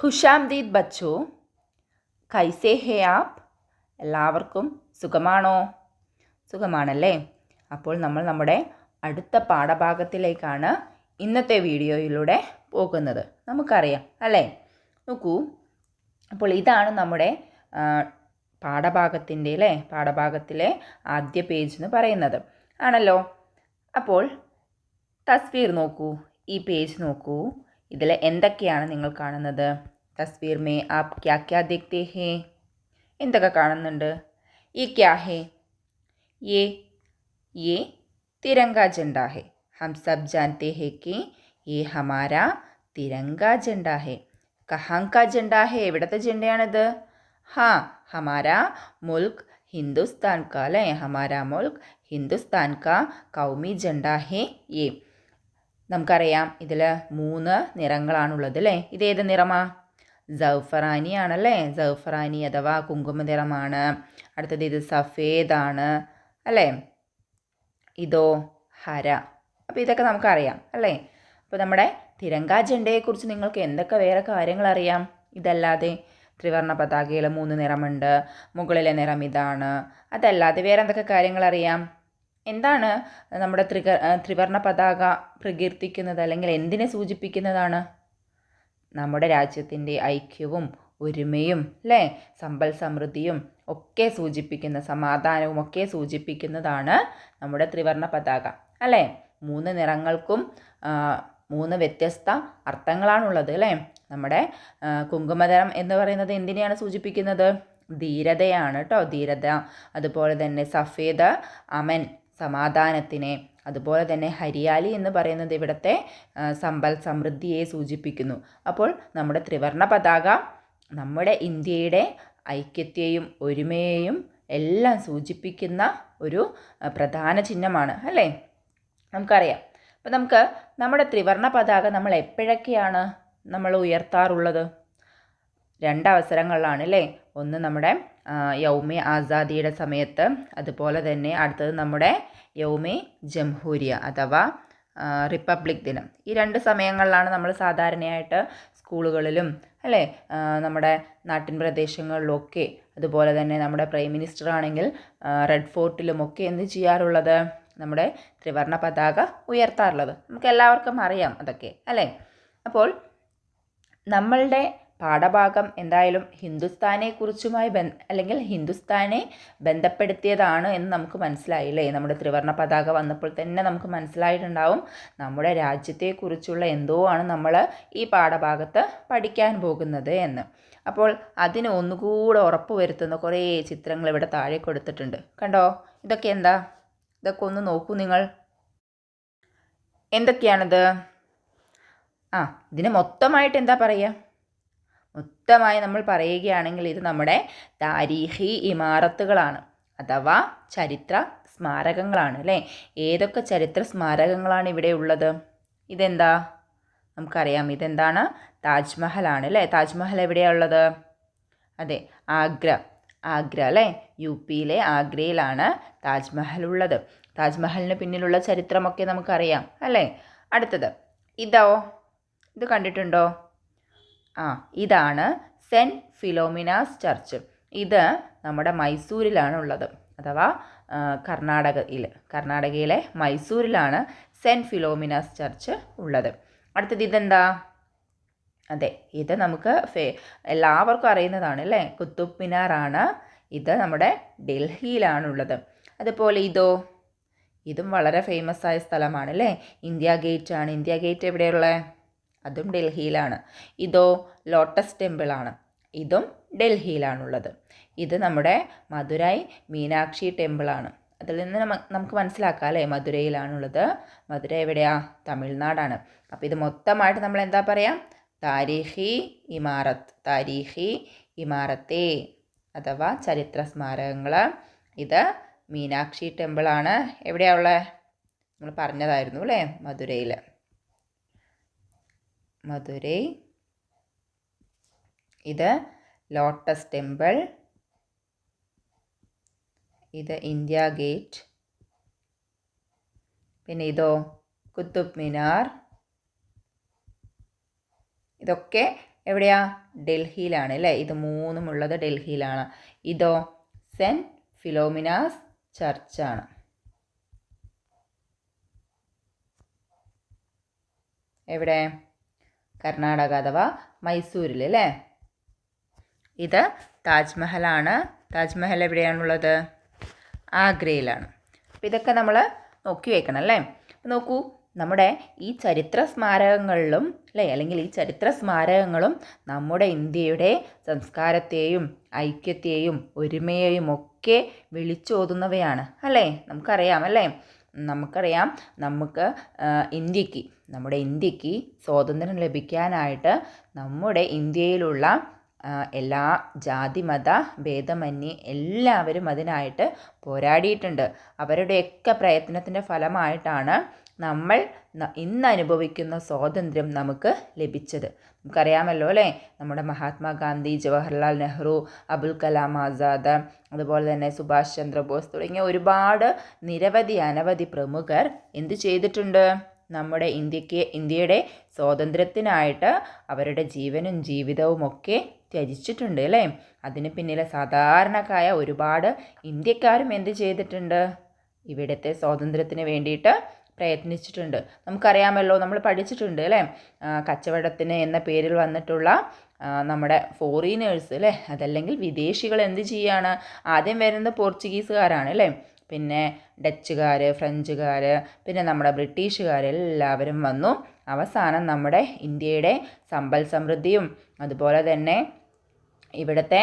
ഹുഷാംദീദ് ബച്ചു. കൈസേ ഹേ app എല്ലാവർക്കും സുഖമാണോ? സുഖമാണല്ലേ? അപ്പോൾ നമ്മൾ നമ്മുടെ അടുത്ത പാഠഭാഗത്തിലേക്കാണ് ഇന്നത്തെ വീഡിയോയിലൂടെ പോകുന്നത്. നമുക്കറിയാം അല്ലേ? നോക്കൂ അപ്പോൾ ഇതാണ് നമ്മുടെ പാഠഭാഗത്തിന്റെ അല്ലേ? പാഠഭാഗത്തിലെ ആദ്യ പേജ് എന്ന് പറയുന്നത്. ആണല്ലോ? അപ്പോൾ തസ്വീർ നോക്കൂ ഈ പേജ് നോക്കൂ. इन का तस्वीर में आप क्या क्या देखते हैं ए का ये क्या है ये ये तिरंगा झंडा है हम सब जानते हैं कि ये हमारा तिरंगा झंडा है कहाँ का झंडा है एवडते झंडे आनद हाँ हमारा मुल्क हिंदुस्तान का लें हमारा मुल्क हिंदुस्तान का कौमी झंडा है ये നമുക്കറിയാം ഇതിൽ മൂന്ന് നിറങ്ങളാണുള്ളത് അല്ലേ ഇതേത് നിറമാ? സൗഫറാനി ആണല്ലേ സൗഫറാനി അഥവാ കുങ്കുമ നിറമാണ്. അടുത്തത് ഇത് സഫേദാണ് അല്ലേ? ഇതോ ഹര. അപ്പോൾ ഇതൊക്കെ നമുക്കറിയാം അല്ലേ? അപ്പോൾ നമ്മുടെ തിരങ്ക ജെണ്ടയെക്കുറിച്ച് നിങ്ങൾക്ക് എന്തൊക്കെ വേറെ കാര്യങ്ങൾ അറിയാം? ഇതല്ലാതെ ത്രിവർണ പതാകയിൽ മൂന്ന് നിറമുണ്ട്. മുകളിലെ നിറം ഇതാണ്. അതല്ലാതെ വേറെ എന്തൊക്കെ കാര്യങ്ങൾ അറിയാം? എന്താണ് നമ്മുടെ ത്രിക ത്രിവർണ പതാക പ്രകീർത്തിക്കുന്നത് അല്ലെങ്കിൽ എന്തിനെ സൂചിപ്പിക്കുന്നതാണ്? നമ്മുടെ രാജ്യത്തിന്റെ ഐക്യവും ഒരുമയും അല്ലേ? സമ്പൽ സമൃദ്ധിയും ഒക്കെ സൂചിപ്പിക്കുന്ന സമാധാനവും ഒക്കെ സൂചിപ്പിക്കുന്നതാണ് നമ്മുടെ ത്രിവർണ പതാക അല്ലേ? മൂന്ന് നിറങ്ങൾക്കും മൂന്ന് വ്യത്യസ്ത അർത്ഥങ്ങളാണുള്ളത് അല്ലേ? നമ്മുടെ കുങ്കുമതരം എന്ന് പറയുന്നത് എന്തിനെയാണ് സൂചിപ്പിക്കുന്നത്? ധീരതയാണ് കേട്ടോ ധീരത. അതുപോലെ തന്നെ സഫേദ അമൻ സമാധാനത്തിനെ അതുപോലെ തന്നെ ഹരിയാലി എന്ന് പറയുന്നത് ഇവിടുത്തെ സമ്പൽ സമൃദ്ധിയെ സൂചിപ്പിക്കുന്നു. അപ്പോൾ നമ്മുടെ ത്രിവർണ പതാക നമ്മുടെ ഇന്ത്യയുടെ ഐക്യത്തെയും ഒരുമയെയും എല്ലാം സൂചിപ്പിക്കുന്ന ഒരു പ്രധാന ചിഹ്നമാണ് അല്ലേ? നമുക്കറിയാം. അപ്പം നമുക്ക് നമ്മുടെ ത്രിവർണ പതാക നമ്മൾ എപ്പോഴൊക്കെയാണ് നമ്മൾ ഉയർത്താറുള്ളത്? രണ്ടവസരങ്ങളിലാണ് അല്ലേ ഒന്ന് നമ്മുടെ യൗമി ആസാദിയുടെ സമയത്ത് അതുപോലെ തന്നെ അടുത്തത് നമ്മുടെ യൗമി ജംഹൂരിയ അഥവാ റിപ്പബ്ലിക് ദിനം. ഈ രണ്ട് സമയങ്ങളിലാണ് നമ്മൾ സാധാരണയായിട്ട് സ്കൂളുകളിലും അല്ലേ? നമ്മുടെ നാട്ടിൻ പ്രദേശങ്ങളിലൊക്കെ അതുപോലെ തന്നെ നമ്മുടെ പ്രൈം മിനിസ്റ്റർ ആണെങ്കിൽ റെഡ് ഫോർട്ടിലുമൊക്കെ എന്ത് ചെയ്യാറുള്ളത്? നമ്മുടെ ത്രിവർണ പതാക ഉയർത്താറുള്ളത്. നമുക്ക് എല്ലാവർക്കും അറിയാം അതൊക്കെ അല്ലേ? അപ്പോൾ നമ്മളുടെ പാഠഭാഗം എന്തായാലും ഹിന്ദുസ്ഥാനെ കുറിച്ചുമായി ബന്ധ അല്ലെങ്കിൽ ഹിന്ദുസ്ഥാനെ ബന്ധപ്പെടുത്തിയതാണ് എന്ന് നമുക്ക് മനസ്സിലായില്ലേ? നമ്മുടെ ത്രിവർണ പതാക വന്നപ്പോൾ തന്നെ നമുക്ക് മനസ്സിലായിട്ടുണ്ടാവും നമ്മുടെ രാജ്യത്തെക്കുറിച്ചുള്ള എന്തോ ആണ് നമ്മൾ ഈ പാഠഭാഗത്ത് പഠിക്കാൻ പോകുന്നത് എന്ന്. അപ്പോൾ അതിന് ഒന്നുകൂടെ ഉറപ്പ് വരുത്തുന്ന കുറേ ചിത്രങ്ങൾ ഇവിടെ താഴെ കൊടുത്തിട്ടുണ്ട്. കണ്ടോ? ഇതൊക്കെ എന്താ? ഇതൊക്കെ ഒന്ന് നോക്കൂ നിങ്ങൾ. എന്തൊക്കെയാണിത്? ആ ഇതിന് മൊത്തമായിട്ട് എന്താ പറയുക? മൊത്തമായി നമ്മൾ പറയുകയാണെങ്കിൽ ഇത് നമ്മുടെ താരീഹി ഇമാറത്തുകളാണ്. അഥവാ ചരിത്ര സ്മാരകങ്ങളാണ് അല്ലേ? ഏതൊക്കെ ചരിത്ര സ്മാരകങ്ങളാണ് ഇവിടെ ഉള്ളത്? ഇതെന്താ? നമുക്കറിയാം. ഇതെന്താണ്? താജ്മഹലാണ് അല്ലേ? താജ്മഹൽ എവിടെയാണ് ഉള്ളത്? അതെ ആഗ്ര ആഗ്ര അല്ലേ? യു പിയിലെ ആഗ്രയിലാണ് താജ്മഹൽ ഉള്ളത്. താജ്മഹലിന് പിന്നിലുള്ള ചരിത്രമൊക്കെ നമുക്കറിയാം അല്ലേ? അടുത്തത് ഇതോ? ഇത് കണ്ടിട്ടുണ്ടോ? ആ ഇതാണ് സെന്റ് ഫിലോമിനാസ് ചർച്ച്. ഇത് നമ്മുടെ മൈസൂരിലാണ് ഉള്ളത് അഥവാ കർണാടകയിൽ കർണാടകയിലെ മൈസൂരിലാണ് സെന്റ് ഫിലോമിനാസ് ചർച്ച് ഉള്ളത്. അടുത്തത് ഇതെന്താ? അതെ ഇത് നമുക്ക് ഫേ എല്ലാവർക്കും അറിയുന്നതാണ് അല്ലേ? കുത്തുബ് മിനാറാണ് ഇത് നമ്മുടെ ഡൽഹിയിലാണുള്ളത്. അതുപോലെ ഇതോ? ഇതും വളരെ ഫേമസ് ആയ സ്ഥലമാണ് അല്ലേ? ഇന്ത്യ ഗേറ്റ് ആണ് ഇന്ത്യ ഗേറ്റ് എവിടെയുള്ളത് അതും ഡൽഹിയിലാണ്. ഇതോ ലോട്ടസ് ടെമ്പിളാണ്. ഇതും ഡൽഹിയിലാണുള്ളത്. ഇത് നമ്മുടെ മധുരൈ മീനാക്ഷി ടെമ്പിളാണ്. അതിൽ നിന്ന് നമുക്ക് മനസ്സിലാക്കാം അല്ലേ? മധുരയിലാണുള്ളത്. മധുര എവിടെയാ? തമിഴ്നാടാണ്. അപ്പോൾ ഇത് മൊത്തമായിട്ട് നമ്മൾ എന്താ പറയുക താരീഹി ഇമാറത്ത് താരീഹി ഇമാറത്തെ അഥവാ ചരിത്ര സ്മാരകങ്ങൾ. ഇത് മീനാക്ഷി ടെമ്പിളാണ്. എവിടെയാ ഉള്ളത്? നമ്മൾ പറഞ്ഞതായിരുന്നു അല്ലേ? മധുരയിൽ. മധുരൈ. ഇത് ലോട്ടസ് ടെമ്പിൾ. ഇത് ഇന്ത്യ ഗേറ്റ്. പിന്നെ ഇതോ കുത്തുബ് മിനാർ. ഇതൊക്കെ എവിടെയാ? ഡൽഹിയിലാണ് അല്ലേ? ഇത് മൂന്നുമുള്ളത് ഡൽഹിയിലാണ്. ഇതോ സെന്റ് ഫിലോമിനാസ് ചർച്ചാണ്. എവിടെ? കർണാടക അഥവാ മൈസൂരിൽ അല്ലേ? ഇത് താജ്മഹലാണ്. താജ്മഹൽ എവിടെയാണുള്ളത്? ആഗ്രയിലാണ്. അപ്പോൾ ഇതൊക്കെ നമ്മൾ നോക്കി വയ്ക്കണം അല്ലേ? നോക്കൂ നമ്മുടെ ഈ ചരിത്ര സ്മാരകങ്ങളിലും അല്ലേ? അല്ലെങ്കിൽ ഈ ചരിത്ര സ്മാരകങ്ങളും നമ്മുടെ ഇന്ത്യയുടെ സംസ്കാരത്തെയും ഐക്യത്തെയും ഒരുമയെയും ഒക്കെ വിളിച്ചോതുന്നവയാണ് അല്ലേ? നമുക്കറിയാം അല്ലേ? നമുക്കറിയാം നമുക്ക് ഇന്ത്യയ്ക്ക് നമ്മുടെ ഇന്ത്യയ്ക്ക് സ്വാതന്ത്ര്യം ലഭിക്കാനായിട്ട് നമ്മുടെ ഇന്ത്യയിലുള്ള എല്ലാ ജാതി മത ഭേദമന്യേ എല്ലാവരും അതിനായിട്ട് പോരാടിയിട്ടുണ്ട്. അവരുടെയൊക്കെ പ്രയത്നത്തിന്റെ ഫലമായിട്ടാണ് നമ്മൾ ഇന്ന് അനുഭവിക്കുന്ന സ്വാതന്ത്ര്യം നമുക്ക് ലഭിച്ചത്. നമുക്കറിയാമല്ലോ അല്ലേ? നമ്മുടെ മഹാത്മാഗാന്ധി ജവഹർലാൽ നെഹ്റു അബുൽ കലാം ആസാദ് അതുപോലെ തന്നെ സുഭാഷ് ചന്ദ്രബോസ് തുടങ്ങിയ ഒരുപാട് നിരവധി അനവധി പ്രമുഖർ എന്ത് ചെയ്തിട്ടുണ്ട്? നമ്മുടെ ഇന്ത്യയ്ക്ക് ഇന്ത്യയുടെ സ്വാതന്ത്ര്യത്തിനായിട്ട് അവരുടെ ജീവനും ജീവിതവും ഒക്കെ ത്യജിച്ചിട്ടുണ്ട് അല്ലേ? അതിന് പിന്നിലെ സാധാരണക്കായ ഒരുപാട് ഇന്ത്യക്കാരും എന്ത് ചെയ്തിട്ടുണ്ട്? ഇവിടുത്തെ സ്വാതന്ത്ര്യത്തിന് വേണ്ടിയിട്ട് പ്രയത്നിച്ചിട്ടുണ്ട്. നമുക്കറിയാമല്ലോ നമ്മൾ പഠിച്ചിട്ടുണ്ട് അല്ലേ? കച്ചവടത്തിന് എന്ന പേരിൽ വന്നിട്ടുള്ള നമ്മുടെ ഫോറിനേഴ്സ് അല്ലേ? അതല്ലെങ്കിൽ വിദേശികൾ എന്ത് ചെയ്യാണ്? ആദ്യം വരുന്നത് പോർച്ചുഗീസുകാരാണ് അല്ലേ? പിന്നെ ഡച്ചുകാർ ഫ്രഞ്ചുകാർ പിന്നെ നമ്മുടെ ബ്രിട്ടീഷുകാർ എല്ലാവരും വന്നു. അവസാനം നമ്മുടെ ഇന്ത്യയുടെ സമ്പൽ സമൃദ്ധിയും അതുപോലെ തന്നെ ഇവിടുത്തെ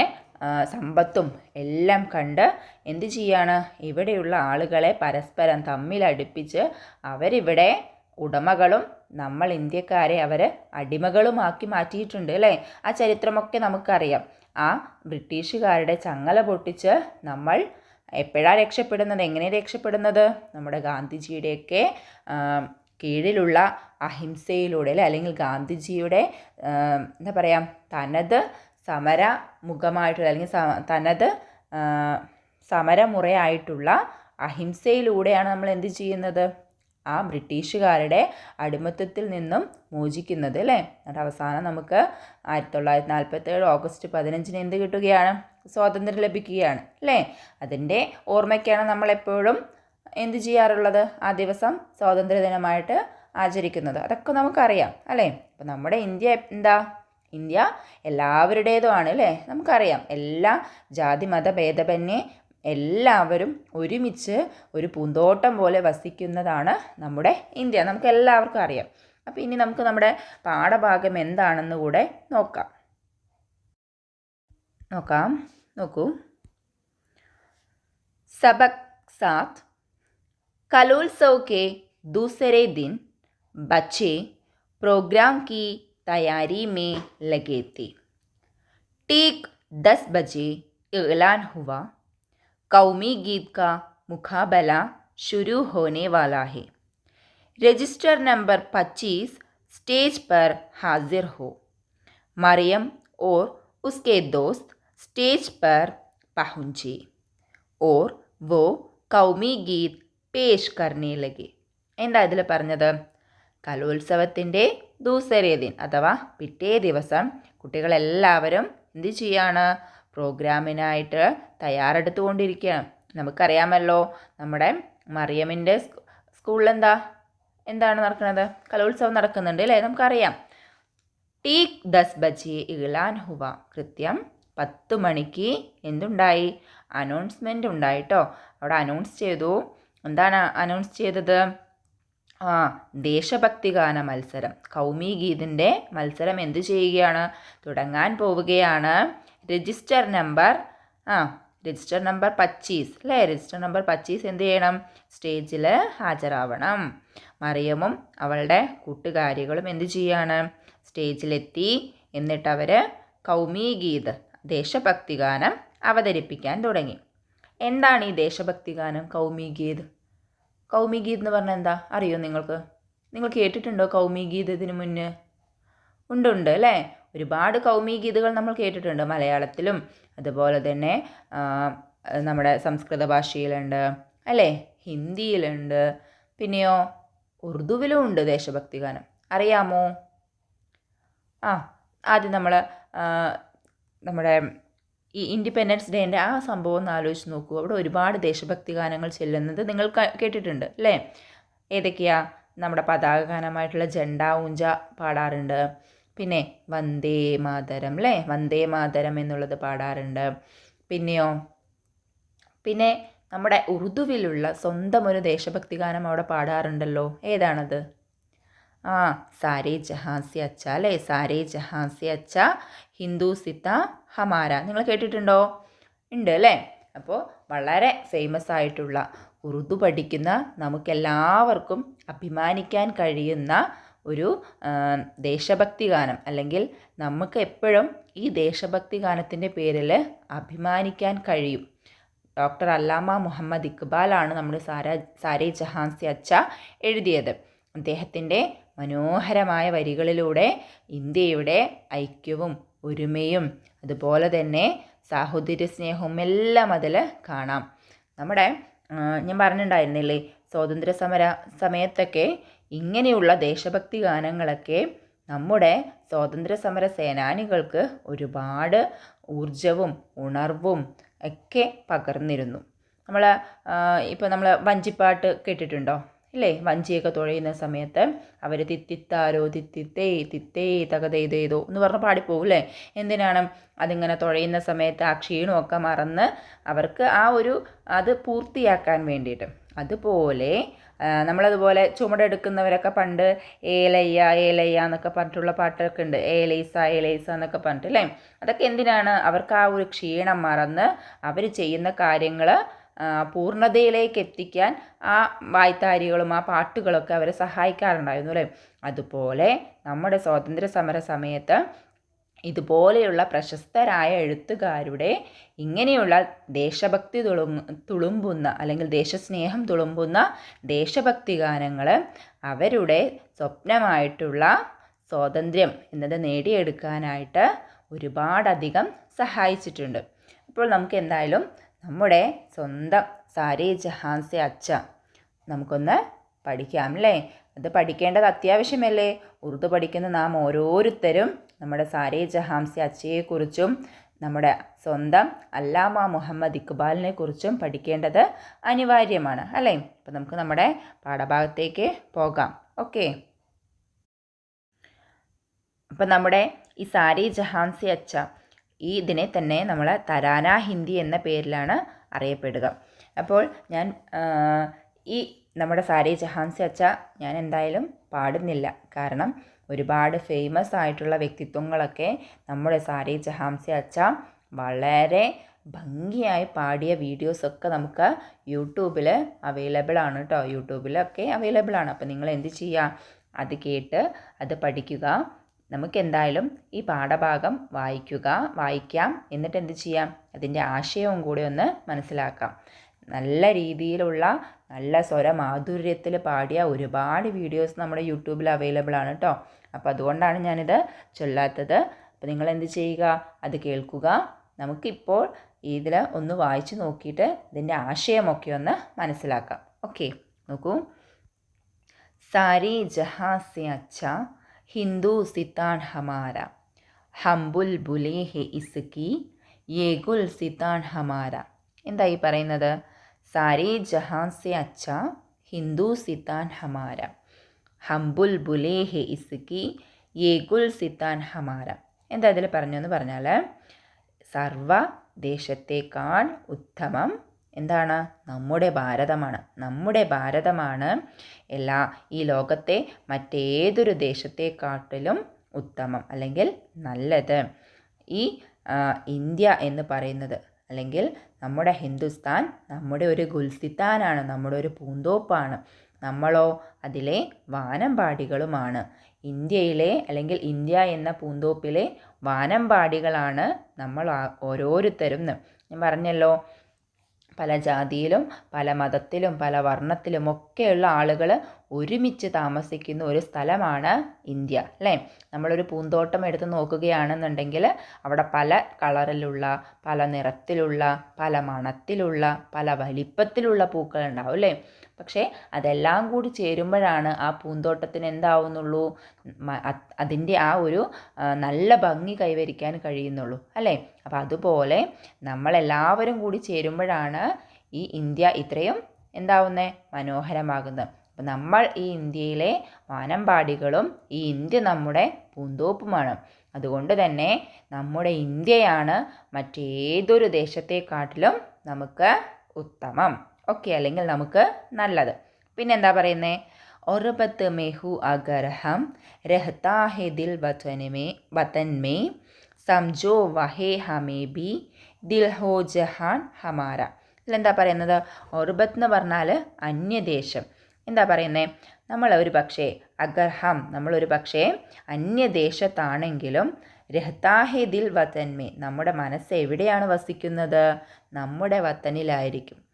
സമ്പത്തും എല്ലാം കണ്ട് എന്ത് ചെയ്യാണ്? ഇവിടെയുള്ള ആളുകളെ പരസ്പരം തമ്മിലടുപ്പിച്ച് അവരിവിടെ ഉടമകളും നമ്മൾ ഇന്ത്യക്കാരെ അവർ അടിമകളുമാക്കി മാറ്റിയിട്ടുണ്ട് അല്ലേ? ആ ചരിത്രമൊക്കെ നമുക്കറിയാം. ആ ബ്രിട്ടീഷുകാരുടെ ചങ്ങല പൊട്ടിച്ച് നമ്മൾ എപ്പോഴാണ് രക്ഷപ്പെടുന്നത്? എങ്ങനെ രക്ഷപ്പെടുന്നത്? നമ്മുടെ ഗാന്ധിജിയുടെയൊക്കെ കീഴിലുള്ള അഹിംസയിലൂടെ അല്ലെ? അല്ലെങ്കിൽ ഗാന്ധിജിയുടെ എന്താ പറയുക തനത് സമര മുഖമായിട്ടുള്ള അല്ലെങ്കിൽ തനത് സമരമുറയായിട്ടുള്ള അഹിംസയിലൂടെയാണ് നമ്മൾ എന്ത് ചെയ്യുന്നത്? ആ ബ്രിട്ടീഷുകാരുടെ അടിമത്തത്തിൽ നിന്നും മോചിക്കുന്നത് അല്ലേ? എന്നിട്ട് അവസാനം നമുക്ക് ആയിരത്തി തൊള്ളായിരത്തി നാൽപ്പത്തേഴ് ഓഗസ്റ്റ് പതിനഞ്ചിന് എന്ത് കിട്ടുകയാണ്? സ്വാതന്ത്ര്യം ലഭിക്കുകയാണ് അല്ലേ? അതിന്റെ ഓർമ്മയ്ക്കാണ് നമ്മളെപ്പോഴും എന്ത് ചെയ്യാറുള്ളത്? ആ ദിവസം സ്വാതന്ത്ര്യ ദിനമായിട്ട് ആചരിക്കുന്നത്. അതൊക്കെ നമുക്കറിയാം അല്ലേ? അപ്പം നമ്മുടെ ഇന്ത്യ എന്താ? ഇന്ത്യ എല്ലാവരുടേതുമാണ് അല്ലേ നമുക്കറിയാം എല്ലാ ജാതി മത ഭേദമന്യേ എല്ലാവരും ഒരുമിച്ച് ഒരു പൂന്തോട്ടം പോലെ വസിക്കുന്നതാണ് നമ്മുടെ ഇന്ത്യ നമുക്ക് എല്ലാവർക്കും അറിയാം അപ്പോൾ ഇനി നമുക്ക് നമ്മുടെ പാഠഭാഗം എന്താണെന്ന് കൂടെ നോക്കാം നോക്കാം നോക്കൂ सबक साथ कलोत्सव के दूसरे दिन बच्चे प्रोग्राम की तैयारी में लगे थे ठीक दस बजे ऐलान हुआ कौमी गीत का मुकाबला शुरू होने वाला है रजिस्टर नंबर 25 स्टेज पर हाजिर हो मरियम और उसके दोस्त स्टेज पर पहुंचे और वो കൗമി ഗീത് പേഷ് കർണേ ലഗെ എന്താ ഇതിൽ പറഞ്ഞത് കലോത്സവത്തിൻ്റെ ദൂസരേ അഥവാ പിറ്റേ ദിവസം കുട്ടികളെല്ലാവരും എന്ത് ചെയ്യാണ്? പ്രോഗ്രാമിനായിട്ട് തയ്യാറെടുത്തുകൊണ്ടിരിക്കുകയാണ്. നമുക്കറിയാമല്ലോ നമ്മുടെ മറിയമിന്റെ സ്കൂളിൽ എന്താ എന്താണ് നടക്കുന്നത്? കലോത്സവം നടക്കുന്നുണ്ട് അല്ലേ? നമുക്കറിയാം. ടീക് ദസ് ബജി ഇളാൻ ഹുവ. കൃത്യം പത്ത് മണിക്ക് എന്തുണ്ടായി? അനൗൺസ്മെന്റ് ഉണ്ടായിട്ടോ അവിടെ അനൗൺസ് ചെയ്തു. എന്താണ് അനൗൺസ് ചെയ്തത്? ആ ദേശഭക്തി ഗാന മത്സരം. കൗമി ഗീതിന്റെ മത്സരം എന്ത് ചെയ്യുകയാണ്? തുടങ്ങാൻ പോവുകയാണ്. രജിസ്റ്റർ നമ്പർ ആ രജിസ്റ്റർ നമ്പർ പച്ചീസ് അല്ലേ? രജിസ്റ്റർ നമ്പർ പച്ചീസ് എന്ത് ചെയ്യണം? സ്റ്റേജിൽ ഹാജരാവണം. മറിയമും അവളുടെ കൂട്ടുകാരികളും എന്ത് ചെയ്യാണ്? സ്റ്റേജിലെത്തി. എന്നിട്ട് അവർ കൗമി ഗീത് ദേശഭക്തി ഗാനം അവതരിപ്പിക്കാൻ തുടങ്ങി. എന്താണ് ഈ ദേശഭക്തി ഗാനം കൗമി ഗീത് കൗമി ഗീത് എന്ന് പറഞ്ഞാൽ എന്താ? അറിയോ നിങ്ങൾക്ക്? നിങ്ങൾ കേട്ടിട്ടുണ്ടോ കൗമി ഗീത് ഇതിന് മുന്നേ? ഉണ്ട് ഉണ്ട് അല്ലേ? ഒരുപാട് കൗമി ഗീതുകൾ നമ്മൾ കേട്ടിട്ടുണ്ട്. മലയാളത്തിലും അതുപോലെ തന്നെ നമ്മുടെ സംസ്കൃത ഭാഷയിലുണ്ട് അല്ലേ? ഹിന്ദിയിലുണ്ട് പിന്നെയോ ഉറുദുവിലും ഉണ്ട് ദേശഭക്തി ഗാനം. അറിയാമോ? ആ ആദ്യം നമ്മൾ നമ്മുടെ ഈ ഇൻഡിപെൻഡൻസ് ഡേന്റെ ആ സംഭവം ഒന്ന് ആലോചിച്ച് നോക്കൂ. അവിടെ ഒരുപാട് ദേശഭക്തി ഗാനങ്ങൾ ചെല്ലുന്നത് നിങ്ങൾ കേട്ടിട്ടുണ്ട് അല്ലേ? ഏതൊക്കെയാ? നമ്മുടെ പതാക ഗാനമായിട്ടുള്ള ജണ്ട ഊഞ്ച പാടാറുണ്ട്. പിന്നെ വന്ദേ മാതരം അല്ലേ? വന്ദേ മാതരം എന്നുള്ളത് പാടാറുണ്ട്. പിന്നെയോ? പിന്നെ നമ്മുടെ ഉറുദുവിലുള്ള സ്വന്തം ഒരു ദേശഭക്തി ഗാനം അവിടെ പാടാറുണ്ടല്ലോ. ഏതാണത്? ആ സാരേ ജഹാസി അച്ച അല്ലേ? സാരേ ജഹാസി അച്ച ഹിന്ദു സിത്ത ഹമാര. നിങ്ങൾ കേട്ടിട്ടുണ്ടോ? ഉണ്ട് അല്ലേ? അപ്പോൾ വളരെ ഫേമസ് ആയിട്ടുള്ള ഉറുദു പഠിക്കുന്ന നമുക്കെല്ലാവർക്കും അഭിമാനിക്കാൻ കഴിയുന്ന ഒരു ദേശഭക്തി ഗാനം. അല്ലെങ്കിൽ നമുക്ക് എപ്പോഴും ഈ ദേശഭക്തി ഗാനത്തിന്റെ പേരിൽ അഭിമാനിക്കാൻ കഴിയും. ഡോക്ടർ അല്ലാമ മുഹമ്മദ് ഇക്ബാലാണ് നമ്മുടെ സാര സാരേ ജഹാൻസി അച്ച എഴുതിയത്. അദ്ദേഹത്തിന്റെ മനോഹരമായ വരികളിലൂടെ ഇന്ത്യയുടെ ഐക്യവും ഒരുമയും അതുപോലെ തന്നെ സാഹോദര്യ സ്നേഹവും എല്ലാം അതിൽ കാണാം. നമ്മുടെ ഞാൻ പറഞ്ഞിട്ടുണ്ടായിരുന്നില്ലേ സ്വാതന്ത്ര്യ സമര സമയത്തൊക്കെ ഇങ്ങനെയുള്ള ദേശഭക്തി ഗാനങ്ങളൊക്കെ നമ്മുടെ സ്വാതന്ത്ര്യ സമര സേനാനികൾക്ക് ഒരുപാട് ഊർജവും ഉണർവും ഒക്കെ പകർന്നിരുന്നു. നമ്മൾ ഇപ്പോൾ നമ്മൾ വഞ്ചിപ്പാട്ട് കേട്ടിട്ടുണ്ടോ? ഇല്ലേ? വഞ്ചിയൊക്കെ തുഴയുന്ന സമയത്ത് അവർ തിത്തിത്താരോ തിത്തിത്തേ തിത്തേ തകതേതേതോ എന്ന് പറഞ്ഞ് പാടിപ്പോകും അല്ലേ എന്തിനാണ് അതിങ്ങനെ തുഴയുന്ന സമയത്ത് ആ ക്ഷീണമൊക്കെ മറന്ന് അവർക്ക് ആ ഒരു അത് പൂർത്തിയാക്കാൻ വേണ്ടിയിട്ട്? അതുപോലെ നമ്മളതുപോലെ ചുമടെടുക്കുന്നവരൊക്കെ പണ്ട് ഏലയ്യ ഏലയ്യ എന്നൊക്കെ പറഞ്ഞിട്ടുള്ള പാട്ടൊക്കെ ഉണ്ട്. ഏലൈസ ഏലൈസ എന്നൊക്കെ പറഞ്ഞിട്ട് അല്ലേ അതൊക്കെ എന്തിനാണ് അവർക്ക് ആ ഒരു ക്ഷീണം മറന്ന് അവർ ചെയ്യുന്ന കാര്യങ്ങൾ പൂർണതയിലേക്ക് എത്തിക്കാൻ ആ വായ്ത്താരികളും ആ പാട്ടുകളൊക്കെ അവരെ സഹായിക്കാറുണ്ടായിരുന്നു അല്ലേ? അതുപോലെ നമ്മുടെ സ്വാതന്ത്ര്യ സമര സമയത്ത് ഇതുപോലെയുള്ള പ്രശസ്തരായ എഴുത്തുകാരുടെ ഇങ്ങനെയുള്ള ദേശഭക്തി തുളും തുളുമ്പുന്ന അല്ലെങ്കിൽ ദേശസ്നേഹം തുളുമ്പുന്ന ദേശഭക്തി ഗാനങ്ങൾ അവരുടെ സ്വപ്നമായിട്ടുള്ള സ്വാതന്ത്ര്യം എന്നത് നേടിയെടുക്കാനായിട്ട് ഒരുപാടധികം സഹായിച്ചിട്ടുണ്ട്. അപ്പോൾ നമുക്ക് എന്തായാലും നമ്മുടെ സ്വന്തം സാരേ ജഹാൻസെ അച്ഛ നമുക്കൊന്ന് പഠിക്കാം അല്ലേ അത് പഠിക്കേണ്ടത് അത്യാവശ്യമല്ലേ? ഉറുദു പഠിക്കുന്ന നാം ഓരോരുത്തരും നമ്മുടെ സാരേ ജഹാംസെ അച്ഛയെക്കുറിച്ചും നമ്മുടെ സ്വന്തം അല്ലാമ മുഹമ്മദ് ഇക്ബാലിനെ കുറിച്ചും പഠിക്കേണ്ടത് അനിവാര്യമാണ് അല്ലേ? അപ്പം നമുക്ക് നമ്മുടെ പാഠഭാഗത്തേക്ക് പോകാം. ഓക്കെ. അപ്പം നമ്മുടെ ഈ സാരി ജഹാൻസി അച്ച ഈ ഇതിനെ തന്നെ നമ്മൾ തരാന ഹിന്ദി എന്ന പേരിലാണ് അറിയപ്പെടുക. അപ്പോൾ ഞാൻ ഈ നമ്മുടെ സാരി ജഹാൻസി അച്ച ഞാൻ എന്തായാലും പാടുന്നില്ല. കാരണം ഒരുപാട് ഫേമസ് ആയിട്ടുള്ള വ്യക്തിത്വങ്ങളൊക്കെ നമ്മുടെ സാരി ജഹാൻസി അച്ച വളരെ ഭംഗിയായി പാടിയ വീഡിയോസൊക്കെ നമുക്ക് യൂട്യൂബിൽ അവൈലബിൾ ആണ് കേട്ടോ യൂട്യൂബിലൊക്കെ അവൈലബിൾ ആണ്. അപ്പോൾ നിങ്ങൾ എന്ത് ചെയ്യുക അത് കേട്ട് അത് പഠിക്കുക. നമുക്ക് എന്തായാലും ഈ പാഠഭാഗം വായിക്കുക വായിക്കാം. എന്നിട്ട് എന്ത് ചെയ്യാം? അതിന്റെ ആശയവും കൂടി ഒന്ന് മനസ്സിലാക്കാം. നല്ല രീതിയിലുള്ള നല്ല സ്വരമാധുര്യത്തിൽ പാടിയ ഒരുപാട് വീഡിയോസ് നമ്മുടെ യൂട്യൂബിൽ അവൈലബിൾ ആണ് കേട്ടോ അപ്പോൾ അതുകൊണ്ടാണ് ഞാനിത് ചൊല്ലാത്തത്. അപ്പോൾ നിങ്ങൾ എന്ത് ചെയ്യുക? അത് കേൾക്കുക. നമുക്കിപ്പോൾ ഇതിൽ ഒന്ന് വായിച്ച് നോക്കിയിട്ട് ഇതിന്റെ ആശയമൊക്കെ ഒന്ന് മനസ്സിലാക്കാം. ഓക്കെ നോക്കൂ. സാരി ജഹാസി അച്ഛ ഹിന്ദു സിത്താൻ ഹമാര. ഹംബുൽ ബുലേ ഹെ ഇസ്കി യേ ഗുൽ സിത്താൻ ഹമാര. എന്താ ഈ പറയുന്നത്? സാരേ ജഹാൻ സെ അച്ഛ ഹിന്ദു സിത്താൻ ഹമാര. ഹംബുൽ ബുലേ ഹെ ഇസ്കി യേ ഗുൽ സിത്താൻ ഹമാര. എന്താ ഇതിൽ പറഞ്ഞെന്ന് പറഞ്ഞാൽ സർവ ദേശത്തേക്കാൾ ഉത്തമം എന്താണ്? നമ്മുടെ ഭാരതമാണ്. നമ്മുടെ ഭാരതമാണ് എല്ലാ ഈ ലോകത്തെ മറ്റേതൊരു ദേശത്തെക്കാട്ടിലും ഉത്തമം അല്ലെങ്കിൽ നല്ലത്. ഈ ഇന്ത്യ എന്ന് പറയുന്നത് അല്ലെങ്കിൽ നമ്മുടെ ഹിന്ദുസ്ഥാൻ നമ്മുടെ ഒരു ഗുൽസിത്താനാണ് നമ്മുടെ ഒരു പൂന്തോപ്പാണ്. നമ്മളോ അതിലെ വാനമ്പാടികളുമാണ്. ഇന്ത്യയിലെ അല്ലെങ്കിൽ ഇന്ത്യ എന്ന പൂന്തോപ്പിലെ വാനമ്പാടികളാണ് നമ്മൾ ഓരോരുത്തരും. ഞാൻ പറഞ്ഞല്ലോ പല ജാതിയിലും പല മതത്തിലും പല വർണത്തിലും ഒക്കെയുള്ള ആളുകൾ ഒരുമിച്ച് താമസിക്കുന്ന ഒരു സ്ഥലമാണ് ഇന്ത്യ അല്ലേ? നമ്മളൊരു പൂന്തോട്ടം എടുത്ത് നോക്കുകയാണെന്നുണ്ടെങ്കിൽ അവിടെ പല കളറിലുള്ള പല നിറത്തിലുള്ള പല മണത്തിലുള്ള പല വലിപ്പത്തിലുള്ള പൂക്കൾ ഉണ്ടാവും അല്ലേ? പക്ഷേ അതെല്ലാം കൂടി ചേരുമ്പോഴാണ് ആ പൂന്തോട്ടത്തിന് എന്താവുന്നുള്ളൂ. അതിന്റെ ആ ഒരു നല്ല ഭംഗി കൈവരിക്കാൻ കഴിയുന്നുള്ളൂ അല്ലേ? അപ്പോൾ അതുപോലെ നമ്മളെല്ലാവരും കൂടി ചേരുമ്പോഴാണ് ഈ ഇന്ത്യ ഇത്രയും എന്താവുന്നേ? മനോഹരമാകുന്നത്. അപ്പം നമ്മൾ ഈ ഇന്ത്യയിലെ വാനമ്പാടികളും ഈ ഇന്ത്യ നമ്മുടെ പൂന്തോപ്പുമാണ്. അതുകൊണ്ട് തന്നെ നമ്മുടെ ഇന്ത്യയാണ് മറ്റേതൊരു ദേശത്തെക്കാട്ടിലും നമുക്ക് ഉത്തമം. ഓക്കെ അല്ലെങ്കിൽ നമുക്ക് നല്ലത്. പിന്നെന്താ പറയുന്നത് ഒറുബത്ത് മെഹു അഗർഹം രഹ്താഹെ ദിൽ വതനമേ വതന്മേ സംജോ വഹേ ഹമേ ബി ദിൽ ഹോ ജഹാൻ ഹമാര. ഇതിലെന്താ പറയുന്നത്? ഒറുബത്ത് എന്ന് പറഞ്ഞാൽ അന്യദേശം. എന്താ പറയുന്നത് നമ്മൾ ഒരു പക്ഷേ അഗർഹം നമ്മളൊരു പക്ഷേ അന്യദേശത്താണെങ്കിലും രഹ്താഹെ ദിൽ വതന്മേ നമ്മുടെ മനസ്സ് എവിടെയാണ് വസിക്കുന്നത്? നമ്മുടെ വത്തനിലായിരിക്കും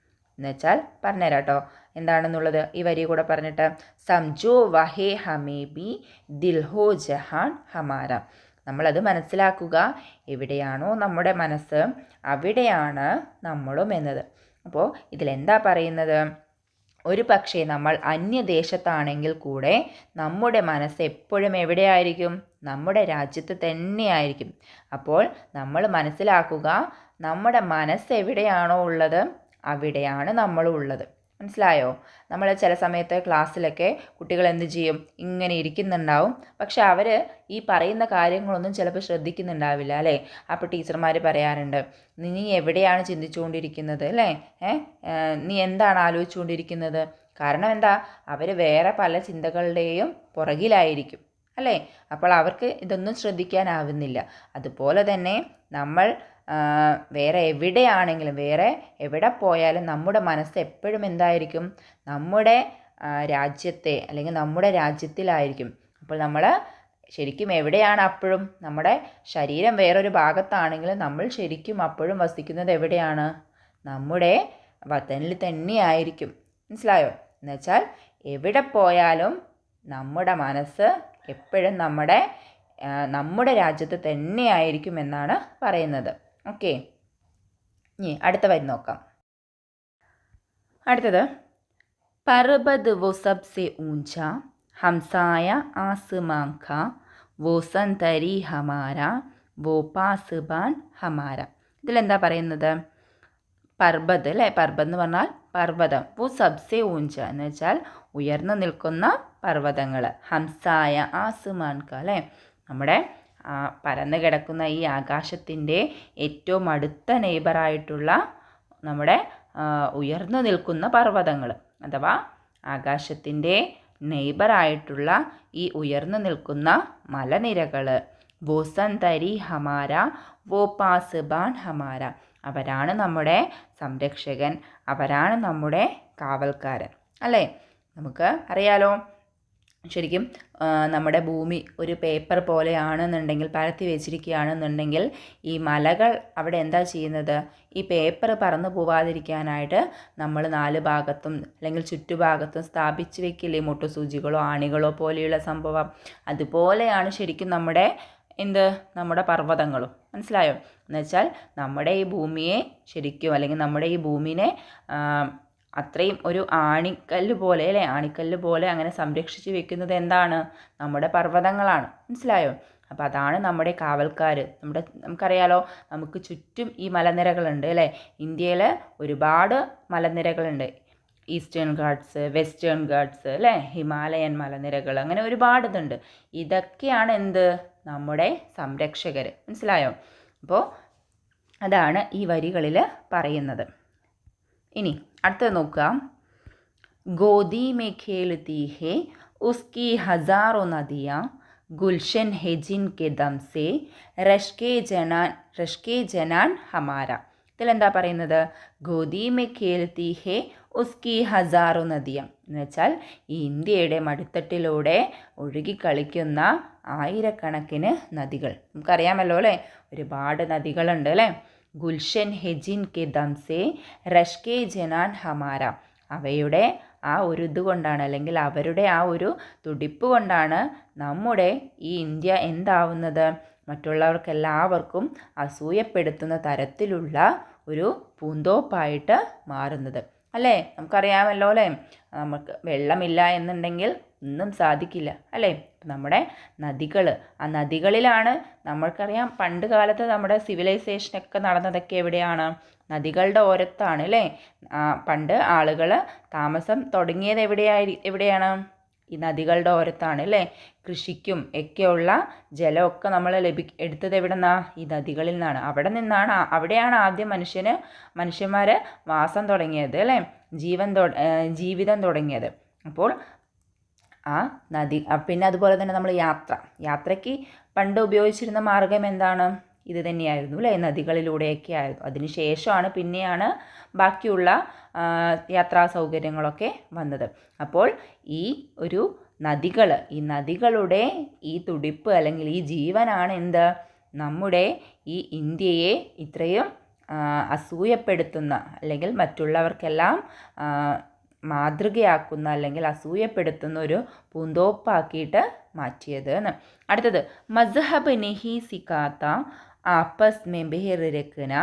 എന്നുവെച്ചാൽ പറഞ്ഞുതരാം കേട്ടോ എന്താണെന്നുള്ളത്? ഈ വരി കൂടെ പറഞ്ഞിട്ട് സംജോ വഹേ ഹമേ ബി ദിൽഹോ ജഹാൻ ഹമാര. നമ്മളത് മനസ്സിലാക്കുക എവിടെയാണോ നമ്മുടെ മനസ്സ് അവിടെയാണ് നമ്മളും എന്നത്. അപ്പോൾ ഇതിലെന്താ പറയുന്നത്? ഒരു പക്ഷേ നമ്മൾ അന്യദേശത്താണെങ്കിൽ കൂടെ നമ്മുടെ മനസ്സ് എപ്പോഴും എവിടെയായിരിക്കും? നമ്മുടെ രാജ്യത്ത് തന്നെയായിരിക്കും. അപ്പോൾ നമ്മൾ മനസ്സിലാക്കുക നമ്മുടെ മനസ്സ് എവിടെയാണോ ഉള്ളത്? അവിടെയാണ് നമ്മൾ ഉള്ളത് മനസ്സിലായോ? നമ്മൾ ചില സമയത്ത് ക്ലാസ്സിലൊക്കെ കുട്ടികൾ എന്ത് ചെയ്യും? ഇങ്ങനെ ഇരിക്കുന്നുണ്ടാവും. പക്ഷെ അവർ ഈ പറയുന്ന കാര്യങ്ങളൊന്നും ചിലപ്പോൾ ശ്രദ്ധിക്കുന്നുണ്ടാവില്ല അല്ലേ? അപ്പോൾ ടീച്ചർമാർ പറയാറുണ്ട് നീ എവിടെയാണ് ചിന്തിച്ചുകൊണ്ടിരിക്കുന്നത് അല്ലേ? നീ എന്താണ് ആലോചിച്ചുകൊണ്ടിരിക്കുന്നത്? കാരണം എന്താ? അവർ വേറെ പല ചിന്തകളുടെയും പുറകിലായിരിക്കും അല്ലേ? അപ്പോൾ അവർക്ക് ഇതൊന്നും ശ്രദ്ധിക്കാനാവുന്നില്ല. അതുപോലെ തന്നെ നമ്മൾ വേറെ എവിടെയാണെങ്കിലും വേറെ എവിടെ പോയാലും നമ്മുടെ മനസ്സ് എപ്പോഴും എന്തായിരിക്കും? നമ്മുടെ രാജ്യത്തെ അല്ലെങ്കിൽ നമ്മുടെ രാജ്യത്തിലായിരിക്കും. അപ്പോൾ നമ്മൾ ശരിക്കും എവിടെയാണ് അപ്പോഴും? നമ്മുടെ ശരീരം വേറൊരു ഭാഗത്താണെങ്കിലും നമ്മൾ ശരിക്കും അപ്പോഴും വസിക്കുന്നത് എവിടെയാണ്? നമ്മുടെ വതനിൽ തന്നെയായിരിക്കും. മനസ്സിലായോ? എന്നുവെച്ചാൽ എവിടെ പോയാലും നമ്മുടെ മനസ്സ് എപ്പോഴും നമ്മുടെ നമ്മുടെ രാജ്യത്ത് തന്നെയായിരിക്കും എന്നാണ് പറയുന്നത്. ഓക്കെ. ഇനി അടുത്ത വരി നോക്കാം. അടുത്തത്. പർബത് വോ സബ്സെ ഊഞ്ച ഹംസായ ആസ്മാങ്ക വോ സന്തരി ഹമാര വോ പാസ്ബാൻ ഹമാര. ഇതിലെന്താ പറയുന്നത്? പർബത് അല്ലേ? പർബത് എന്ന് പറഞ്ഞാൽ പർവതം. വോ സബ്സെ ഊഞ്ച എന്ന് വെച്ചാൽ ഉയർന്നു നിൽക്കുന്ന പർവതങ്ങൾ ഹംസായ ആസ്മാൻക അല്ലേ? നമ്മുടെ പരന്നു കിടക്കുന്ന ഈ ആകാശത്തിന്റെ ഏറ്റവും അടുത്ത നെയ്ബറായിട്ടുള്ള നമ്മുടെ ഉയർന്നു നിൽക്കുന്ന പർവതങ്ങൾ അഥവാ ആകാശത്തിന്റെ നെയ്ബറായിട്ടുള്ള ഈ ഉയർന്നു നിൽക്കുന്ന മലനിരകൾ. വോസന്തരി ഹമാര വോ പാസ്ബാൻ ഹമാര. അവരാണ് നമ്മുടെ സംരക്ഷകൻ. അവരാണ് നമ്മുടെ കാവൽക്കാരൻ. അല്ലേ? നമുക്ക് അറിയാലോ? ശരിക്കും നമ്മുടെ ഭൂമി ഒരു പേപ്പർ പോലെയാണെന്നുണ്ടെങ്കിൽ പരത്തി വെച്ചിരിക്കുകയാണെന്നുണ്ടെങ്കിൽ ഈ മലകൾ അവിടെ എന്താ ചെയ്യുന്നത്? ഈ പേപ്പർ പറന്നു പോവാതിരിക്കാനായിട്ട് നമ്മൾ നാല് ഭാഗത്തും അല്ലെങ്കിൽ ചുറ്റുഭാഗത്തും സ്ഥാപിച്ച് വെക്കില്ലേ? മുട്ടുസൂചികളോ ആണികളോ പോലെയുള്ള സംഭവം. അതുപോലെയാണ് ശരിക്കും നമ്മുടെ എന്ത്? നമ്മുടെ പർവതങ്ങളും. മനസ്സിലായോ? എന്നുവെച്ചാൽ നമ്മുടെ ഈ ഭൂമിയെ ശരിക്കും അല്ലെങ്കിൽ നമ്മുടെ ഈ ഭൂമിനെ അത്രയും ഒരു ആണിക്കല്ല് പോലെ അല്ലേ? ആണിക്കല്ല് പോലെ അങ്ങനെ സംരക്ഷിച്ച് വെക്കുന്നത് എന്താണ്? നമ്മുടെ പർവതങ്ങളാണ്. മനസ്സിലായോ? അപ്പോൾ അതാണ് നമ്മുടെ കാവൽക്കാർ നമ്മുടെ നമുക്കറിയാലോ നമുക്ക് ചുറ്റും ഈ മലനിരകളുണ്ട് അല്ലേ? ഇന്ത്യയിൽ ഒരുപാട് മലനിരകളുണ്ട്. ഈസ്റ്റേൺ ഗാഡ്സ് വെസ്റ്റേൺ ഗാഡ്സ് അല്ലേ? ഹിമാലയൻ മലനിരകൾ അങ്ങനെ ഒരുപാട് ഇതുണ്ട്. ഇതൊക്കെയാണ് എന്ത്? നമ്മുടെ സംരക്ഷകർ മനസ്സിലായോ? അപ്പോൾ അതാണ് ഈ വരികളിൽ പറയുന്നത്. ഇനി അടുത്തത് നോക്കാം ഗോദി മേ ഖേൽത്തി ഹേ ഉസ്കി ഹസാറോ നദിയ ഗുൽഷൻ ഹെജിൻ കെ ദംസെ റഷ്കെ ജനാൻ റഷ്കെ ജനാൻ ഹമാര. ഇതിലെന്താ പറയുന്നത്? ഗോദി മേ ഖേൽത്തി ഹേ ഉസ്കി ഹസാറോ നദിയ. എന്ന് വെച്ചാൽ ഈ ഇന്ത്യയുടെ മടിത്തട്ടിലൂടെ ഒഴുകിക്കളിക്കുന്ന ആയിരക്കണക്കിന് നദികൾ. നമുക്കറിയാമല്ലോ അല്ലേ? ഒരുപാട് നദികളുണ്ട് അല്ലേ? ഗുൽഷൻ ഹെജിൻ കെ ദംസെ റഷ്കെ ജനാൻ ഹമാര. അവയുടെ ആ ഒരു ഇത് കൊണ്ടാണ് അല്ലെങ്കിൽ അവരുടെ ആ ഒരു തുടിപ്പ് കൊണ്ടാണ് നമ്മുടെ ഈ ഇന്ത്യ എന്താവുന്നത്. മറ്റുള്ളവർക്കെല്ലാവർക്കും അസൂയപ്പെടുത്തുന്ന തരത്തിലുള്ള ഒരു പൂന്തോപ്പായിട്ട് മാറുന്നത്. അല്ലേ? നമുക്കറിയാമല്ലോ അല്ലേ നമുക്ക് വെള്ളമില്ല എന്നുണ്ടെങ്കിൽ ഒന്നും സാധിക്കില്ല അല്ലേ? നമ്മുടെ നദികൾ ആ നദികളിലാണ് നമ്മൾക്കറിയാം പണ്ട് കാലത്ത് നമ്മുടെ സിവിലൈസേഷനൊക്കെ നടന്നതൊക്കെ എവിടെയാണ്? നദികളുടെ ഓരത്താണ് അല്ലേ? പണ്ട് ആളുകൾ താമസം തുടങ്ങിയത് എവിടെയായി എവിടെയാണ്? ഈ നദികളുടെ ഓരത്താണ് അല്ലേ? കൃഷിക്കും ഒക്കെയുള്ള ജലമൊക്കെ നമ്മൾ ലഭി എടുത്തത് എവിടെ നിന്നാണ് ഈ നദികളിൽ നിന്നാണ്. അവിടെ നിന്നാണ് അവിടെയാണ് ആദ്യം മനുഷ്യന് മനുഷ്യന്മാർ വാസം തുടങ്ങിയത് അല്ലേ? ജീവൻ ജീവിതം തുടങ്ങിയത്. അപ്പോൾ ആ നദി പിന്നെ അതുപോലെ തന്നെ നമ്മൾ യാത്ര. യാത്രയ്ക്ക് പണ്ട് ഉപയോഗിച്ചിരുന്ന മാർഗം എന്താണ്? ഇത് തന്നെയായിരുന്നു അല്ലേ? നദികളിലൂടെയൊക്കെ ആയിരുന്നു. അതിന് ശേഷമാണ് പിന്നെയാണ് ബാക്കിയുള്ള യാത്രാ സൗകര്യങ്ങളൊക്കെ വന്നത്. അപ്പോൾ ഈ ഒരു നദികൾ ഈ നദികളുടെ ഈ തുടിപ്പ് അല്ലെങ്കിൽ ഈ ജീവനാണ് എന്ത്? നമ്മുടെ ഈ ഇന്ത്യയെ ഇത്രയും അസൂയപ്പെടുത്തുന്ന അല്ലെങ്കിൽ മറ്റുള്ളവർക്കെല്ലാം മാതൃകയാക്കുന്ന അല്ലെങ്കിൽ അസൂയപ്പെടുത്തുന്ന ഒരു പൂന്തോപ്പാക്കിയിട്ട് മാറ്റിയത് എന്ന് അടുത്തത് മസ്ഹബ് നെഹി സിക്കാത്ത ആപ്പസ് में बेहर रखना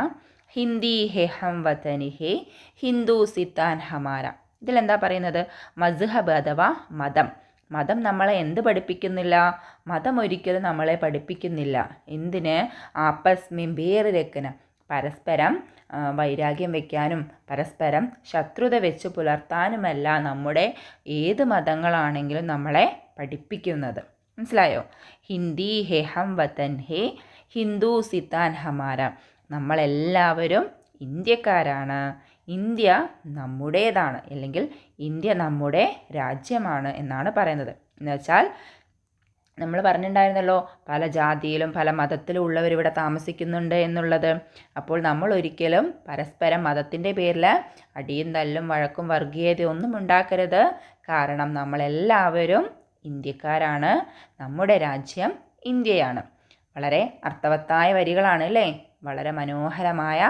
ഹിന്ദി ഹെ ഹം വതനി ഹെ ഹിന്ദു സിത്താൻ ഹമാര. ഇതിലെന്താ പറയുന്നത്? മസ്ഹബ് അഥവാ മതം. മതം നമ്മളെ എന്ത് പഠിപ്പിക്കുന്നില്ല? മതം ഒരിക്കലും നമ്മളെ പഠിപ്പിക്കുന്നില്ല. എന്തിന്? ആപ്പസ് മെ ബേർ രക്കന പരസ്പരം വൈരാഗ്യം വയ്ക്കാനും പരസ്പരം ശത്രുത വെച്ച് പുലർത്താനുമല്ല നമ്മുടെ ഏത് മതങ്ങളാണെങ്കിലും നമ്മളെ പഠിപ്പിക്കുന്നത്. മനസ്സിലായോ? ഹിന്ദി ഹെ ഹം വതൻ ഹേ ഹിന്ദു സിത്താൻ ഹമാര. നമ്മളെല്ലാവരും ഇന്ത്യക്കാരാണ്. ഇന്ത്യ നമ്മുടേതാണ് അല്ലെങ്കിൽ ഇന്ത്യ നമ്മുടെ രാജ്യമാണ് എന്നാണ് പറയുന്നത്. എന്നുവെച്ചാൽ നമ്മൾ പറഞ്ഞിട്ടുണ്ടായിരുന്നല്ലോ പല ജാതിയിലും പല മതത്തിലും ഉള്ളവർ ഇവിടെ താമസിക്കുന്നുണ്ട് എന്നുള്ളത്. അപ്പോൾ നമ്മൾ ഒരിക്കലും പരസ്പരം മതത്തിന്റെ പേരിൽ അടിയും തല്ലും വഴക്കും വർഗീയതയും ഒന്നും ഉണ്ടാക്കരുത്. കാരണം നമ്മളെല്ലാവരും ഇന്ത്യക്കാരാണ്. നമ്മുടെ രാജ്യം ഇന്ത്യയാണ്. വളരെ അർത്ഥവത്തായ വരികളാണ് അല്ലേ? വളരെ മനോഹരമായ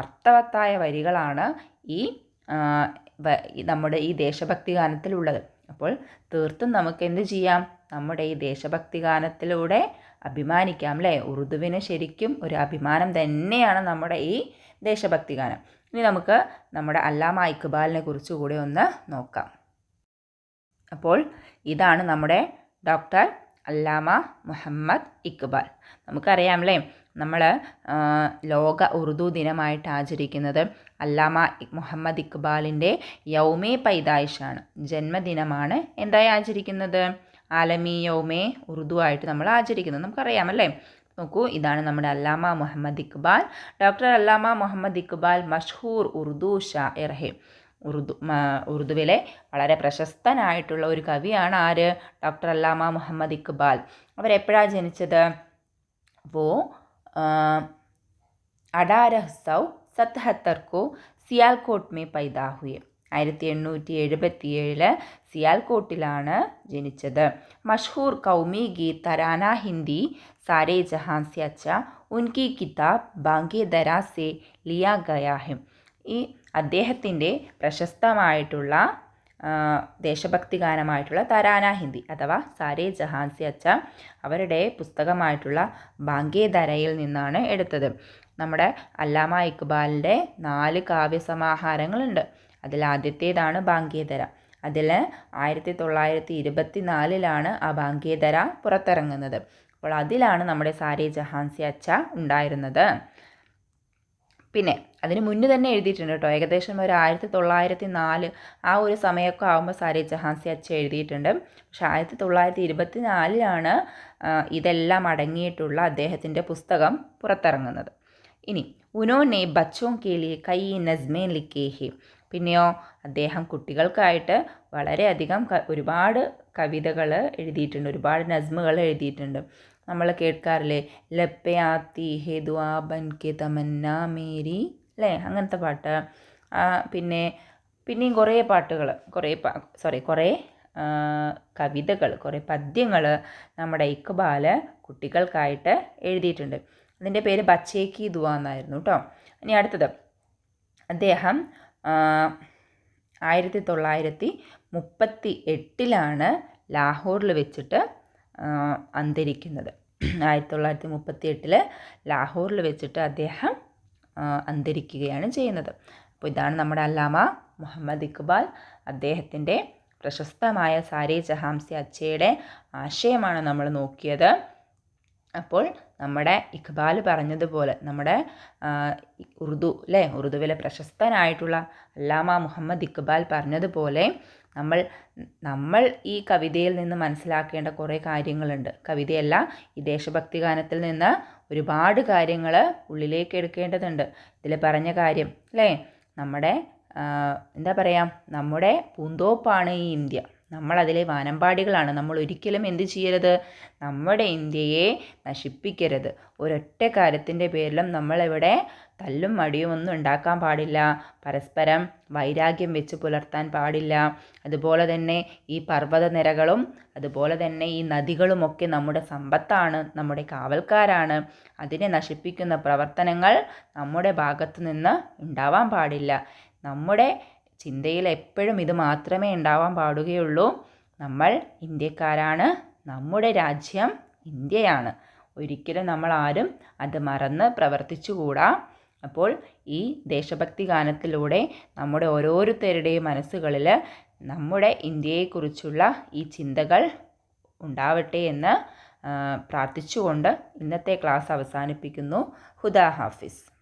അർത്ഥവത്തായ വരികളാണ് ഈ നമ്മുടെ ഈ ദേശഭക്തി ഗാനത്തിലുള്ളത്. അപ്പോൾ തീർത്തും നമുക്ക് എന്ത് ചെയ്യാം? നമ്മുടെ ഈ ദേശഭക്തി ഗാനത്തിലൂടെ അഭിമാനിക്കാം അല്ലേ? ഉറുദുവിന് ശരിക്കും ഒരു അഭിമാനം തന്നെയാണ് നമ്മുടെ ഈ ദേശഭക്തി ഗാനം. ഇനി നമുക്ക് നമ്മുടെ അല്ലാമ ഇക്ബാലിനെ കുറിച്ച് കൂടി ഒന്ന് നോക്കാം. അപ്പോൾ ഇതാണ് നമ്മുടെ ഡോക്ടർ അല്ലാമ മുഹമ്മദ് ഇക്ബാൽ. നമുക്കറിയാം അല്ലേ നമ്മൾ ലോക ഉറുദു ദിനമായിട്ട് ആചരിക്കുന്നത് അല്ലാമ മുഹമ്മദ് ഇക്ബാലിന്റെ യൗമേ പൈതായിഷാണ് ജന്മദിനമാണ് എന്തായി ആചരിക്കുന്നത്? ആലമി യൗമേ ഉറുദു ആയിട്ട് നമ്മൾ ആചരിക്കുന്നത്. നമുക്കറിയാമല്ലേ? നോക്കൂ ഇതാണ് നമ്മുടെ അല്ലാമ മുഹമ്മദ് ഇക്ബാൽ. ഡോക്ടർ അല്ലാമ മുഹമ്മദ് ഇക്ബാൽ മഷ്ഹൂർ ഉറുദു ഷാ ഹെ ഉറുദു ഉറുദുവിലെ വളരെ പ്രശസ്തനായിട്ടുള്ള ഒരു കവിയാണ് ആര്? ഡോക്ടർ അല്ലാമ മുഹമ്മദ് ഇക്ബാൽ. അവരെപ്പോഴാണ് ജനിച്ചത്? വോ അഡാരഹ്സൗ സത്ഹത്തർക്കു സിയാൽകോട്ട് മേ പൈതാഹുയെ. ആയിരത്തി എണ്ണൂറ്റി എഴുപത്തി എഴുപത്തിയേഴിൽ സിയാൽകോട്ടിലാണ് ജനിച്ചത്. മഷ്ഹൂർ കൗമി ഗീത് തരാന ഹിന്ദി സാരേ ജഹാൻ സി അച്ച ഉൻകി കിതാബ് ബാങ്കെ ദരാസെ ലിയ ഗയാഹിം ഈ അദ്ദേഹത്തിന്റെ പ്രശസ്തമായിട്ടുള്ള ദേശഭക്തി ഗാനമായിട്ടുള്ള തരാന ഹിന്ദി അഥവാ സാരേ ജഹാൻസി അച്ച അവരുടെ പുസ്തകമായിട്ടുള്ള ബാങ്കേ ദരയിൽ നിന്നാണ് എടുത്തത്. നമ്മുടെ അല്ലാമ ഇക്ബാലിന്റെ നാല് കാവ്യസമാഹാരങ്ങളുണ്ട്. അതിൽ ആദ്യത്തേതാണ് ബാങ്കേദര അതിൽ ആയിരത്തി തൊള്ളായിരത്തി ഇരുപത്തി നാലിലാണ് ആ ബാങ്കേദര പുറത്തിറങ്ങുന്നത്. അപ്പോൾ അതിലാണ് നമ്മുടെ സാരേ ജഹാൻസി അച്ച ഉണ്ടായിരുന്നത്. പിന്നെ അതിന് മുന്നേ തന്നെ എഴുതിയിട്ടുണ്ട് കേട്ടോ. ഏകദേശം ഒരു ആയിരത്തി തൊള്ളായിരത്തി നാല് ആ ഒരു സമയമൊക്കെ ആകുമ്പോൾ സാരി ജഹാൻസി അച്ഛ എഴുതിയിട്ടുണ്ട്. പക്ഷേ ആയിരത്തി തൊള്ളായിരത്തി ഇരുപത്തി നാലിലാണ് ഇതെല്ലാം അടങ്ങിയിട്ടുള്ള അദ്ദേഹത്തിന്റെ പുസ്തകം പുറത്തിറങ്ങുന്നത്. ഇനി ഉനോനെ ബച്ചോ കേലി കൈ നസ്മേൻ ലിക്കേഹി. പിന്നെയോ അദ്ദേഹം കുട്ടികൾക്കായിട്ട് വളരെയധികം ഒരുപാട് കവിതകൾ എഴുതിയിട്ടുണ്ട് ഒരുപാട് നസ്മുകൾ എഴുതിയിട്ടുണ്ട്. നമ്മൾ കേൾക്കാറില്ലേ? ലപ്പയാത്തി ഹേ ആ ബൻ കെ തമന്ന മേരി. അല്ലേ അങ്ങനത്തെ പാട്ട്. പിന്നെ പിന്നെയും കുറേ പാട്ടുകൾ കുറേ പാ സോറി കുറേ കവിതകൾ കുറേ പദ്യങ്ങൾ നമ്മുടെ ഇക്ബാൽ കുട്ടികൾക്കായിട്ട് എഴുതിയിട്ടുണ്ട്. അതിന്റെ പേര് ബച്ചേക്കി ദുവ എന്നായിരുന്നു കേട്ടോ ഇനി അടുത്തത്. അദ്ദേഹം ആയിരത്തി തൊള്ളായിരത്തി മുപ്പത്തി എട്ടിലാണ് ലാഹോറിൽ വെച്ചിട്ട് അന്തരിക്കുന്നത്. ആയിരത്തി തൊള്ളായിരത്തി മുപ്പത്തി എട്ടിൽ ലാഹോറിൽ വെച്ചിട്ട് അദ്ദേഹം അന്തരിക്കുകയാണ് ചെയ്യുന്നത്. അപ്പോൾ ഇതാണ് നമ്മുടെ അല്ലാമ മുഹമ്മദ് ഇക്ബാൽ അദ്ദേഹത്തിന്റെ പ്രശസ്തമായ സാരി ജഹാംസി അച്ചയുടെ ആശയമാണ് നമ്മൾ നോക്കിയത്. അപ്പോൾ നമ്മുടെ ഇഖ്ബാൽ പറഞ്ഞതുപോലെ നമ്മുടെ ഉറുദു അല്ലേ ഉറുദുവിലെ പ്രശസ്തനായിട്ടുള്ള അല്ലാമ മുഹമ്മദ് ഇഖ്ബാൽ പറഞ്ഞതുപോലെ നമ്മൾ നമ്മൾ ഈ കവിതയിൽ നിന്ന് മനസ്സിലാക്കേണ്ട കുറേ കാര്യങ്ങളുണ്ട്. കവിതയല്ല ഈ ദേശഭക്തി ഗാനത്തിൽ നിന്ന് ഒരുപാട് കാര്യങ്ങൾ ഉള്ളിലേക്ക് എടുക്കേണ്ടതുണ്ട്. ഇതിൽ പറഞ്ഞ കാര്യം അല്ലേ? നമ്മുടെ എന്താ പറയുക നമ്മുടെ പൂന്തോപ്പാണ് ഈ ഇന്ത്യ. നമ്മളതിലെ വാനമ്പാടികളാണ്. നമ്മൾ ഒരിക്കലും എന്ത് ചെയ്യരുത്? നമ്മുടെ ഇന്ത്യയെ നശിപ്പിക്കരുത്. ഒരൊറ്റ കാര്യത്തിന്റെ പേരിലും നമ്മളിവിടെ തല്ലും മടിയും ഒന്നും ഉണ്ടാക്കാൻ പാടില്ല. പരസ്പരം വൈരാഗ്യം വെച്ച് പുലർത്താൻ പാടില്ല. അതുപോലെ തന്നെ ഈ പർവത നിരകളും അതുപോലെ തന്നെ ഈ നദികളുമൊക്കെ നമ്മുടെ സമ്പത്താണ് നമ്മുടെ കാവൽക്കാരാണ്. അതിനെ നശിപ്പിക്കുന്ന പ്രവർത്തനങ്ങൾ നമ്മുടെ ഭാഗത്തു നിന്ന് ഉണ്ടാവാൻ പാടില്ല. നമ്മുടെ ചിന്തയിൽ എപ്പോഴും ഇത് മാത്രമേ ഉണ്ടാവാൻ പാടുകയുള്ളൂ. നമ്മൾ ഇന്ത്യക്കാരാണ്. നമ്മുടെ രാജ്യം ഇന്ത്യയാണ്. ഒരിക്കലും നമ്മൾ ആരും അത് മറന്ന് പ്രവർത്തിച്ചുകൂടാ അപ്പോൾ ഈ ദേശഭക്തി ഗാനത്തിലൂടെ നമ്മുടെ ഓരോരുത്തരുടെയും മനസ്സുകളിൽ നമ്മുടെ ഇന്ത്യയെക്കുറിച്ചുള്ള ഈ ചിന്തകൾ ഉണ്ടാവട്ടെ എന്ന് പ്രാർത്ഥിച്ചുകൊണ്ട് ഇന്നത്തെ ക്ലാസ് അവസാനിപ്പിക്കുന്നു. ഹുദാ ഹാഫിസ്.